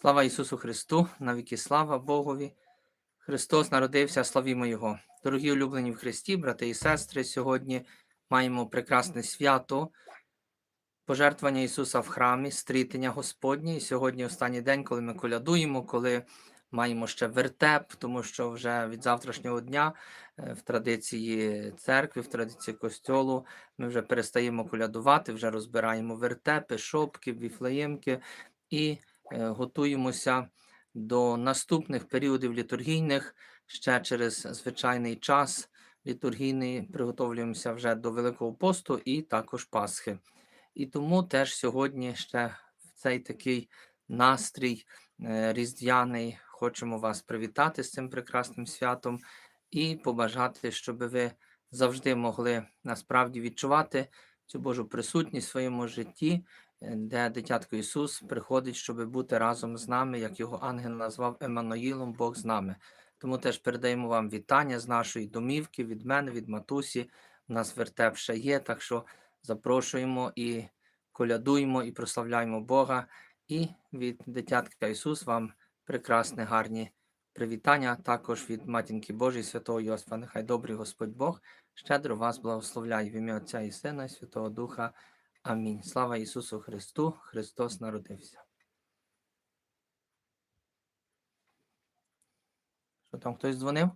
Слава Ісусу Христу, навіки слава Богові. Христос народився, славімо Його. Дорогі улюблені в Христі, брати і сестри, сьогодні маємо прекрасне свято, пожертвування Ісуса в храмі, стрітення Господнє. І сьогодні останній день, коли ми колядуємо, коли маємо ще вертеп, тому що вже від завтрашнього дня е, в традиції церкви, в традиції костьолу, ми вже перестаємо колядувати, вже розбираємо вертепи, шопки, віфлеємки і готуємося до наступних періодів літургійних ще через звичайний час літургійний приготовлюємося вже до Великого посту і також Пасхи. І тому теж сьогодні ще в цей такий настрій е, різдвяний хочемо вас привітати з цим прекрасним святом і побажати, щоб ви завжди могли насправді відчувати цю Божу присутність в своєму житті, е, де дитятко Ісус приходить, щоб бути разом з нами, як його ангел назвав Еммануїлом, Бог з нами. Тому теж передаємо вам вітання з нашої домівки, від мене, від матусі. У нас вертеп ще є, так що запрошуємо і колядуємо, і прославляємо Бога. І від дитятка Ісус вам прекрасне, гарні привітання. Також від матінки Божої, святого Йосифа. Нехай добрий Господь Бог щедро вас благословляє в ім'я Отця і Сина, і Святого Духа. Амінь. Слава Ісусу Христу! Христос народився. Що там хтось дзвонив?